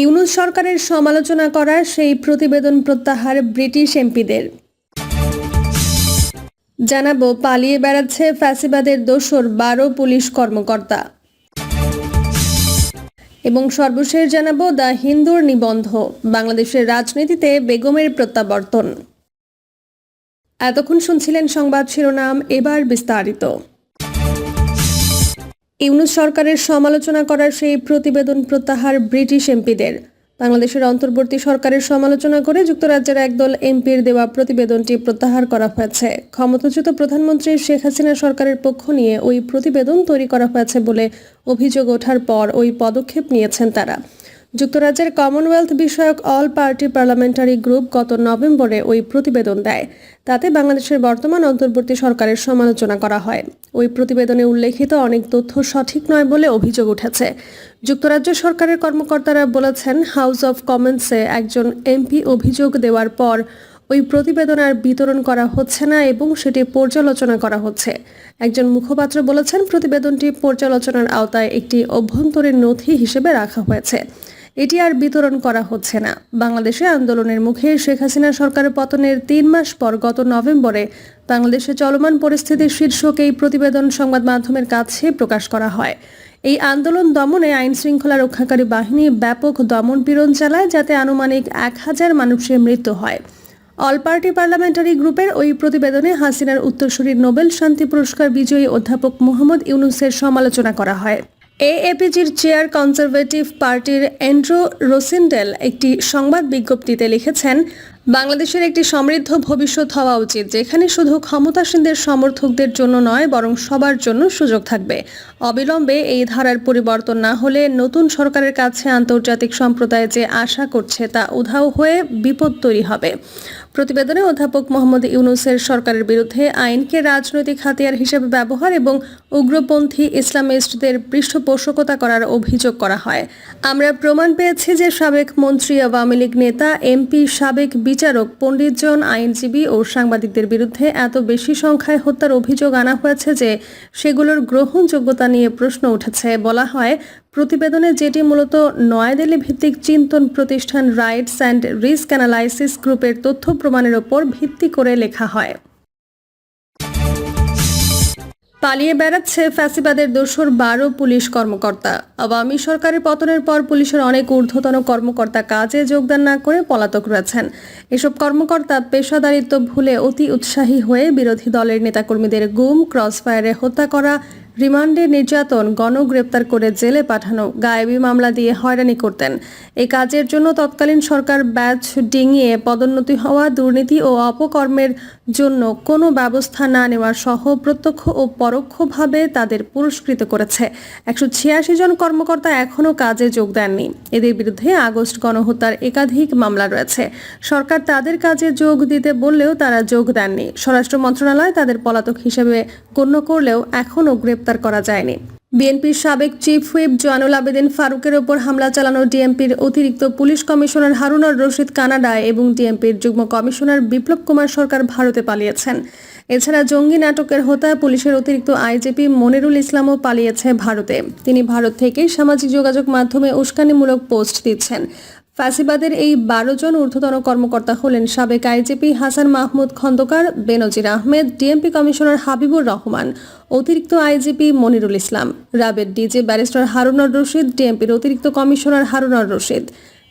ইউনুস সরকারের সমালোচনা করার সেই প্রতিবেদন প্রত্যাহার ব্রিটিশ এমপিদের। জানাব, পালিয়ে বেড়াচ্ছে ফ্যাসিবাদের দোসর বারো পুলিশ কর্মকর্তা। এবং সর্বশেষ জানাব, দ্য হিন্দুর নিবন্ধ, বাংলাদেশের রাজনীতিতে বেগমের প্রত্যাবর্তন। এতক্ষণ শুনছিলেন সংবাদ শিরোনাম, এবার বিস্তারিত। ইউনুস সরকারের সমালোচনা করার সেই প্রতিবেদন প্রত্যাহার ব্রিটিশ এমপিদের। বাংলাদেশের অন্তর্বর্তী সরকারের সমালোচনা করে যুক্তরাজ্যের একদল এমপির দেওয়া প্রতিবেদনটি প্রত্যাহার করা হয়েছে। ক্ষমতাচ্যুত প্রধানমন্ত্রী শেখ হাসিনা সরকারের পক্ষ নিয়ে ওই প্রতিবেদন তৈরি করা হয়েছে বলে অভিযোগ ওঠার পর ওই পদক্ষেপ নিয়েছেন তারা। যুক্তরাজ্যের কমনওয়েলথ বিষয়ক অল পার্টি পার্লামেন্টারি গ্রুপ গত নভেম্বরে ওই প্রতিবেদন দেয়। তাতে বাংলাদেশের বর্তমান অন্তর্বর্তী সরকারের সমালোচনা করা হয়। ওই প্রতিবেদনে উল্লেখিত অনেক তথ্য সঠিক নয় বলে অভিযোগ উঠেছে। যুক্তরাজ্য সরকারের কর্মকর্তারা বলেছেন হাউস অব কমন্সে একজন এমপি অভিযোগ দেওয়ার পর ওই প্রতিবেদন আর বিতরণ করা হচ্ছে না এবং সেটি পর্যালোচনা করা হচ্ছে। একজন মুখপাত্র বলেছেন, প্রতিবেদনটি পর্যালোচনার আওতায় একটি অভ্যন্তরীণ নথি হিসেবে রাখা হয়েছে। এটি আর বিতরণ করা হচ্ছে না। বাংলাদেশে আন্দোলনের মুখে শেখ হাসিনা সরকারের পতনের তিন মাস পর গত নভেম্বরে বাংলাদেশে চলমান পরিস্থিতির শীর্ষক এই প্রতিবেদন সংবাদ মাধ্যমের কাছে প্রকাশ করা হয়। এই আন্দোলন দমনে আইন শৃঙ্খলা রক্ষাকারী বাহিনী ব্যাপক দমন পীড়ন চালায়, যাতে আনুমানিক এক হাজার মানুষের মৃত্যু হয়। অল পার্টি পার্লামেন্টারি গ্রুপের ওই প্রতিবেদনে হাসিনার উত্তরসূরি নোবেল শান্তি পুরস্কার বিজয়ী অধ্যাপক মোহাম্মদ ইউনুসের সমালোচনা করা হয়। এএপিজির চেয়ার কনজারভেটিভ পার্টির অ্যান্ড্রু রোসিন্ডেল একটি সংবাদ বিজ্ঞপ্তিতে লিখেছেন, বাংলাদেশের একটি সমৃদ্ধ ভবিষ্যৎ হওয়া উচিত, যেখানে শুধু ক্ষমতাসীনদের সমর্থকদের জন্য নয়, বরং সবার জন্য সুযোগ থাকবে। অবিলম্বে এই ধারার পরিবর্তন না হলে নতুন সরকারের কাছে আন্তর্জাতিক সম্প্রদায় যে আশা করছে তা উধাও হয়ে বিপদ তৈরি হবে। প্রতিবেদনে অধ্যাপক মোহাম্মদ ইউনুসের সরকারের বিরুদ্ধে আইনকে রাজনৈতিক হাতিয়ার হিসেবে ব্যবহার এবং উগ্রপন্থী ইসলামিস্টদের পৃষ্ঠপোষকতা করার অভিযোগ করা হয়। আমরা প্রমাণ পেয়েছি যে সাবেক মন্ত্রী, আওয়ামী লীগ নেতা, এমপি, সাবেক বিচারক, পণ্ডিতজন, আইনজীবী ও সাংবাদিকদের বিরুদ্ধে এত বেশি সংখ্যায় হত্যার অভিযোগ আনা হয়েছে যে সেগুলোর গ্রহণযোগ্যতা নিয়ে প্রশ্ন উঠেছে। বলা হয়, প্রতিবেদনে যেটি মূলত নয়াদিল্লি ভিত্তিক চিন্তন প্রতিষ্ঠান রাইটস অ্যান্ড রিস্ক অ্যানালাইসিস গ্রুপের তথ্য প্রমাণের ওপর ভিত্তি করে লেখা হয়। পালিয়ে বেড়াচ্ছে ফ্যাসিবাদের দোসর বারো পুলিশ কর্মকর্তা। আওয়ামী সরকারের পতনের পর পুলিশের অনেক ঊর্ধ্বতন কর্মকর্তা কাজে যোগদান না করে পলাতক রয়েছেন। এসব কর্মকর্তা পেশাদারিত্ব ভুলে অতি উৎসাহী হয়ে বিরোধী দলের নেতাকর্মীদের গুম, ক্রসফায়ারে হত্যা করা রিমান্ডে নির্যাতন, গণগ্রেপ্তার করে জেলে পাঠানো, গায়েবি মামলা দিয়ে হয়রানি করতেন। এ কাজের জন্য তৎকালীন সরকার ব্যাচ ডিঙিয়ে পদোন্নতি হওয়া দুর্নীতি ও অপকর্মের জন্য কোনো ব্যবস্থা না নেওয়া সহ প্রত্যক্ষ ও পরোক্ষভাবে তাদের পুরস্কৃত করেছে। একশো ছিয়াশি জন কর্মকর্তা এখনও কাজে যোগ দেননি। এদের বিরুদ্ধে আগস্ট গণহত্যার একাধিক মামলা রয়েছে। সরকার তাদের কাজে যোগ দিতে বললেও তারা যোগ দেননি। স্বরাষ্ট্র মন্ত্রণালয় তাদের পলাতক হিসেবে গণ্য করলেও এখনও গ্রেপ্তার করা যায়নি। বিএনপির সাবেক চিফ হুইপ জয়নুল আবেদিন ফারুকের ওপর হামলা চালানো ডিএমপির অতিরিক্ত পুলিশ কমিশনার হারুনর রশিদ কানাডায় এবং ডিএমপির যুগ্ম কমিশনার বিপ্লব কুমার সরকার ভারতে পালিয়েছেন। এছাড়া জঙ্গি নাটকের হোতায় পুলিশের অতিরিক্ত আইজিপি মনিরুল ইসলামও পালিয়েছে ভারতে। তিনি ভারত থেকেই সামাজিক যোগাযোগ মাধ্যমে উস্কানিমূলক পোস্ট দিচ্ছেন। ফ্যাসিবাদের এই বারো জন ঊর্ধ্বতন কর্মকর্তা হলেন সাবেক IGP Hasan Mahmud Khandakar, Benazir Ahmed, DMP commissioner Habibur Rahman, অতিরিক্ত আইজিপি মনিরুল ইসলাম, রাবের ডিজে ব্যারিস্টার হারুনার রশিদ, ডিএমপির অতিরিক্ত কমিশনার হারুনার রশিদ,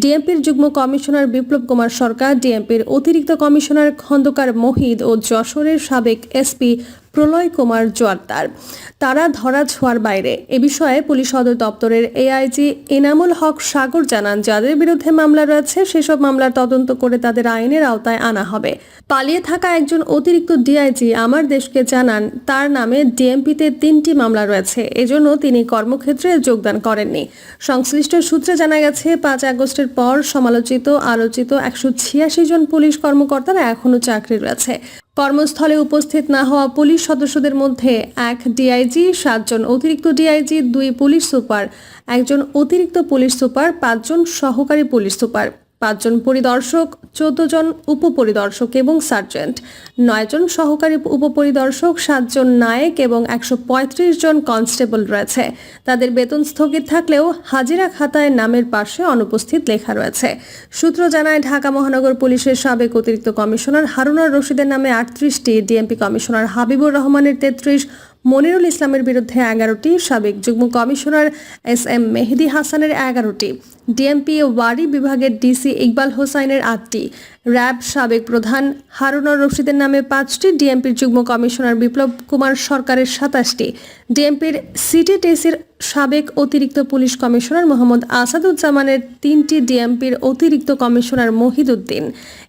ডিএমপির যুগ্ম কমিশনার বিপ্লব কুমার সরকার, ডিএমপির অতিরিক্ত কমিশনার খন্দকার মহিদ ও যশোরের সাবেক এসপি প্রলয় কুমার জোয়ারদার তারা ধরা ছোঁয়ার বাইরে। এ বিষয়ে পুলিশ সদর দপ্তরের এআইজি এনামুল হক সাগর জানান, যাদের বিরুদ্ধে মামলা রয়েছে, সেসব মামলার তদন্ত করে তাদের আইনের আওতায় আনা হবে। পালিয়ে থাকা একজন অতিরিক্ত ডিআইজি আমার দেশকে জানান, তার নামে ডিএমপিতে তিনটি মামলা রয়েছে। এজন্য তিনি কর্মক্ষেত্রে যোগদান করেননি। সংশ্লিষ্ট সূত্রে জানা গেছে, পাঁচ আগস্টের পর সমালোচিত, আলোচিত একশো ছিয়াশি জন পুলিশ কর্মকর্তারা এখনও চাকরি রয়েছে। কর্মস্থলে উপস্থিত না হওয়া পুলিশ সদস্যদের মধ্যে এক ডিআইজি, সাতজন অতিরিক্ত ডিআইজি, দুই পুলিশ সুপার, একজন অতিরিক্ত পুলিশ সুপার, পাঁচজন সহকারী পুলিশ সুপার। পাঁচজন পরিদর্শক চোদ্দ জন উপপরিদর্শক এবং সার্জেন্ট। নয় জন সহকারী উপপরিদর্শক, সাতজন নায়েক এবং একশো পঁয়ত্রিশ জন কনস্টেবল রয়েছে। তাদের বেতন স্থগিত থাকলেও হাজিরা খাতায় নামের পাশে অনুপস্থিত লেখা রয়েছে। সূত্র জানায়, ঢাকা মহানগর পুলিশের সাবেক অতিরিক্ত কমিশনার হারুনার রশিদের নামে আটত্রিশটি ডিএমপি কমিশনার হাবিবুর রহমানের তেত্রিশ মনিরুল ইসলামের বিরুদ্ধে এগারোটি, সাবেক যুগ্ম কমিশনার এস এম মেহেদি হাসানের এগারোটি, ডিএমপি ওয়ারি বিভাগের ডিসি ইকবাল হোসাইনের আটটি র্যাব সাবেক প্রধান হারুনর রশিদের নামে পাঁচটি ডিএমপির যুগ্ম কমিশনার বিপ্লব কুমার সরকারের সাতাশটি। ডিএমপির সিটি টেসির সাবেক অতিরিক্ত পুলিশ কমিশনার মোহাম্মদ আসাদুজ্জামানের তিনটি ডিএমপির অতিরিক্ত কমিশনার মহিদুদ্দিন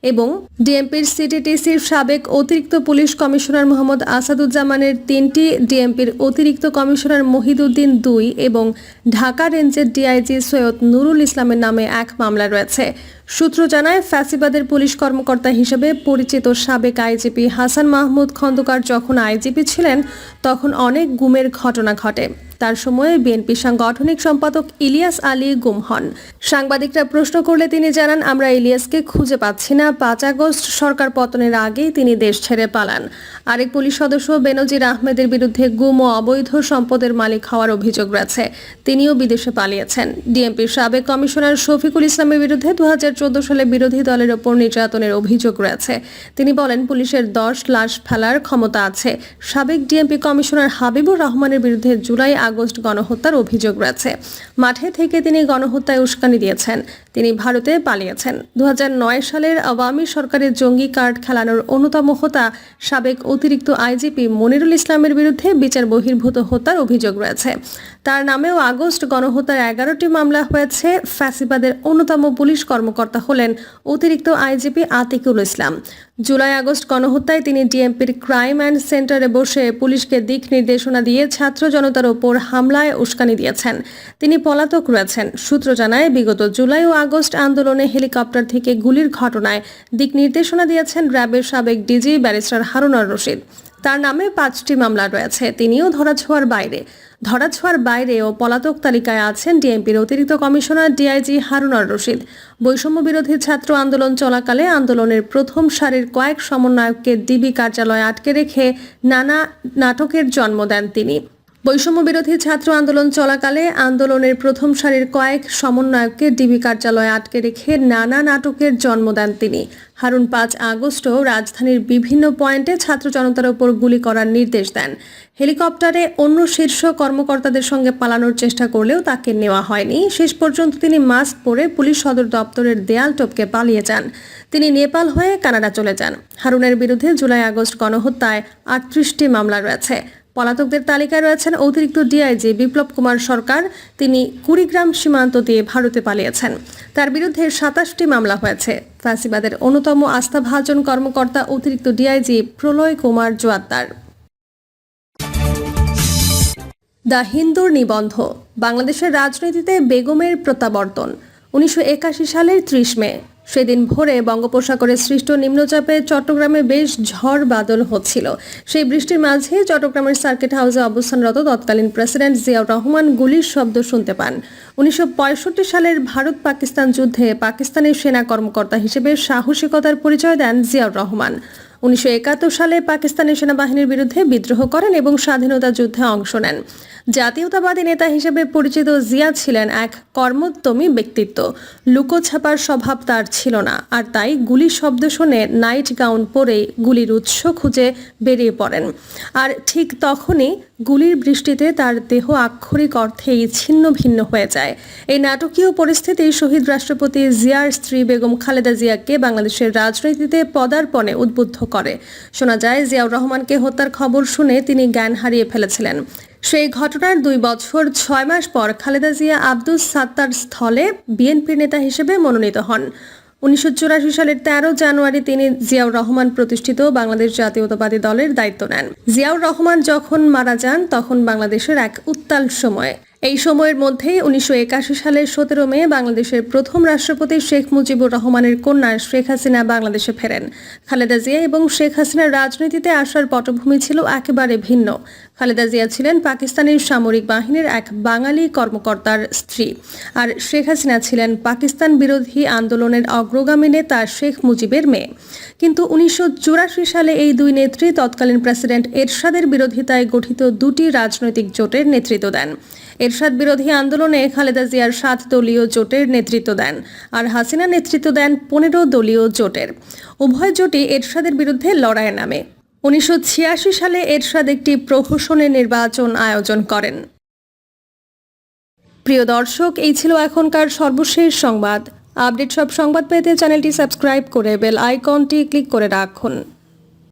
এবং ডিএমপির সিটিটিসির সাবেক অতিরিক্ত পুলিশ কমিশনার মোহাম্মদ আসাদুজ্জামানের তিনটি ডিএমপির অতিরিক্ত কমিশনার মহিদুদ্দিন দুই এবং ঢাকা রেঞ্জের ডিআইজি সৈয়দ নুরুল ইসলামের নামে এক মামলা রয়েছে। সূত্র জানায়, ফ্যাসিবাদের পুলিশ কর্মকর্তা হিসেবে পরিচিত সাবেক আইজিপি হাসান মাহমুদ খন্দকার যখন আইজিপি ছিলেন, তখন অনেক গুমের ঘটনা ঘটে। তার সময়ে বিএনপি সাংগঠনিক সম্পাদক ইলিয়াস আলী গুম হন। সাংবাদিকরা প্রশ্ন করলে তিনি জানান, আমরা ইলিয়াসকে খুঁজে পাচ্ছি না। পাঁচ আগস্ট সরকার পতনের আগেই তিনি দেশ ছেড়ে পালান। আরেক পুলিশ সদস্য বেনজির আহমেদের বিরুদ্ধে গুম ও অবৈধ সম্পদের মালিক হওয়ার অভিযোগ রয়েছে। তিনিও বিদেশে পালিয়েছেন। ডিএমপির সাবেক কমিশনার শফিকুল ইসলামের বিরুদ্ধে দু হাজার চোদ্দ সালে বিরোধী দলের ওপর নির্যাতনের অভিযোগ রয়েছে। তিনি বলেন, পুলিশের দশ লাশ ফেলার ক্ষমতা আছে। সাবেক ডিএমপি কমিশনার হাবিবুর রহমানের বিরুদ্ধে জুলাই আগস্ট গণহত্যার অভিযোগ রয়েছে। মাঠে থেকে তিনি গণহত্যায় উস্কানি দিয়েছেন। তিনি ভারতে পালিয়েছেন। দু হাজার নয় সালের আওয়ামী সরকারের জঙ্গি কার্ড খেলানোর অন্যতম হোতা সাবেক অতিরিক্ত আইজিপি মনিরুল ইসলামের বিরুদ্ধে বিচার বহির্ভূত হত্যার অভিযোগ রয়েছে। তার নামেও আগস্ট গণহত্যার এগারোটি মামলা হয়েছে। ফ্যাসিবাদের অন্যতম পুলিশ কর্মকর্তা হলেন অতিরিক্ত IGP Atikul Islam. July August গণহত্যায় তিনি ডিএমপির ক্রাইম অ্যান্ড সেন্টারে বসে পুলিশকে দিক নির্দেশনা দিয়ে ছাত্র জনতার ওপর হামলায় উস্কানি দিয়েছেন। তিনি পলাতক রয়েছেন। সূত্র জানায়, বিগত জুলাই ও আগস্ট আন্দোলনে হেলিকপ্টার থেকে গুলির ঘটনায় দিক নির্দেশনা দিয়েছেন র্যাবের সাবেক ডিজি ব্যারিস্টার হারুনার রশিদ। তার নামে পাঁচটি মামলা রয়েছে, তিনিও ধরাছোঁয়ার বাইরে। ধরাছোঁয়ার বাইরে ও পলাতক তালিকায় আছেন ডিএমপির অতিরিক্ত কমিশনার ডিআইজি হারুনার রশিদ। বৈষম্য বিরোধী ছাত্র আন্দোলন চলাকালে আন্দোলনের প্রথম সারির কয়েক সমন্বয়ককে ডিবি কার্যালয়ে আটকে রেখে নানা নাটকের জন্ম দেন তিনি। বৈষম্য বিরোধী ছাত্র আন্দোলন চলাকালে আন্দোলনের প্রথম সারির কয়েক সমন্বয়ককে ডিবি কার্যালয়ে আটকে রেখে নানা নাটকের জন্ম দেন তিনি। হারুন পাঁচ আগস্টও রাজধানীর বিভিন্ন পয়েন্টে ছাত্র জনতার ওপর গুলি করার নির্দেশ দেন। হেলিকপ্টারে অন্য শীর্ষ কর্মকর্তাদের সঙ্গে পালানোর চেষ্টা করলেও তাকে নেওয়া হয়নি। শেষ পর্যন্ত তিনি মাস্ক পরে পুলিশ সদর দপ্তরের দেয়াল টপকে পালিয়ে যান। তিনি নেপাল হয়ে কানাডা চলে যান। হারুনের বিরুদ্ধে জুলাই আগস্ট গণহত্যায় আটত্রিশটি মামলা রয়েছে। পলাতকদের তালিকায় রয়েছেন অতিরিক্ত ডিআইজি বিপ্লব কুমার সরকার। তিনি কুড়িগ্রাম সীমান্ত দিয়ে ভারতে পালিয়েছেন। তার বিরুদ্ধে সাতাশটি মামলা হয়েছে। ফ্যাসিবাদের অন্যতম আস্থাভাজন কর্মকর্তা অতিরিক্ত DIG Pralay Kumar Joardar. The হিন্দুর নিবন্ধ, বাংলাদেশের রাজনীতিতে বেগমের প্রত্যাবর্তন, উনিশশো একাশি সালের ত্রিশ মে। সেদিন ভোরে বঙ্গোপসাগরে সৃষ্ট নিম্নচাপে চট্টগ্রামে বেশ ঝড় বাদল হচ্ছিল। সেই বৃষ্টির মাঝে চট্টগ্রামের সার্কিট হাউসে অবস্থানরত তৎকালীন প্রেসিডেন্ট জিয়াউর রহমান গুলির শব্দ শুনতে পান। উনিশশো পঁয়ষট্টি সালের ভারত পাকিস্তান যুদ্ধে পাকিস্তানের সেনা কর্মকর্তা হিসেবে সাহসিকতার পরিচয় দেন জিয়াউর রহমান। উনিশশো একাত্তর সালে পাকিস্তানের সেনাবাহিনীর বিরুদ্ধে বিদ্রোহ করেন এবং স্বাধীনতা যুদ্ধে অংশ নেন। জাতীয়তাবাদী নেতা হিসেবে পরিচিত জিয়া ছিলেন এক কর্মোদ্যমী ব্যক্তিত্ব। লুকোছাপার স্বভাব তার ছিল না, আর তাই গুলির শব্দ শুনে নাইট গাউন পরেই গুলির উৎস খুঁজে বেরিয়ে পড়েন। আর ঠিক তখনই গুলির বৃষ্টিতে তার দেহ আক্ষরিক অর্থেই ছিন্ন ভিন্ন হয়ে যায়। এই নাটকীয় পরিস্থিতি শহীদ রাষ্ট্রপতি জিয়ার স্ত্রী বেগম খালেদা জিয়াকে বাংলাদেশের রাজনীতিতে পদার্পণে উদ্বুদ্ধ করে। শোনা যায়, জিয়াউর রহমানকে হত্যার খবর শুনে তিনি জ্ঞান হারিয়ে ফেলেছিলেন। সেই ঘটনার দুই বছর ছয় মাস পর খালেদা জিয়া আব্দুস সাত্তার স্থলে বিএনপি নেতা হিসেবে মনোনীত হন। উনিশশো চুরাশি সালের তেরো জানুয়ারি তিনি জিয়াউর রহমান প্রতিষ্ঠিত বাংলাদেশ জাতীয়তাবাদী দলের দায়িত্ব নেন। জিয়াউর রহমান যখন মারা যান, তখন বাংলাদেশের এক উত্তাল সময়। এই সময়ের মধ্যেই উনিশশো সালের সতেরো মে বাংলাদেশের প্রথম রাষ্ট্রপতি শেখ মুজিবুর রহমানের কন্যা শেখ হাসিনা বাংলাদেশে ফেরেন। খালেদা জিয়া এবং শেখ হাসিনার রাজনীতিতে আসার পটভূমি ছিল একেবারে ভিন্ন। খালেদা জিয়া ছিলেন পাকিস্তানের সামরিক বাহিনীর এক বাঙালি কর্মকর্তার স্ত্রী আর শেখ হাসিনা ছিলেন পাকিস্তান বিরোধী আন্দোলনের অগ্রগামী নেতা শেখ মুজিবের মেয়ে। কিন্তু উনিশশো চুরাশি সালে এই দুই নেত্রী তৎকালীন প্রেসিডেন্ট এরশাদের বিরোধিতায় গঠিত দুটি রাজনৈতিক জোটের নেতৃত্ব দেন। এরশাদ বিরোধী আন্দোলনে খালেদা জিয়ার সাত দলীয় জোটের নেতৃত্ব দেন আর হাসিনা নেতৃত্ব দেন পনেরো দলীয় জোটের। উভয় জোটই এরশাদের বিরুদ্ধে লড়াইয়ে নামে। উনিশশো ছিয়াশি সালে এরশাদ একটি প্রহসনের নির্বাচন আয়োজন করেন। প্রিয় দর্শক, এই ছিল এখনকার সর্বশেষ সংবাদ। আপডেট সব সংবাদ পেতে চ্যানেলটি সাবস্ক্রাইব করে বেল আইকনটি ক্লিক করে রাখুন।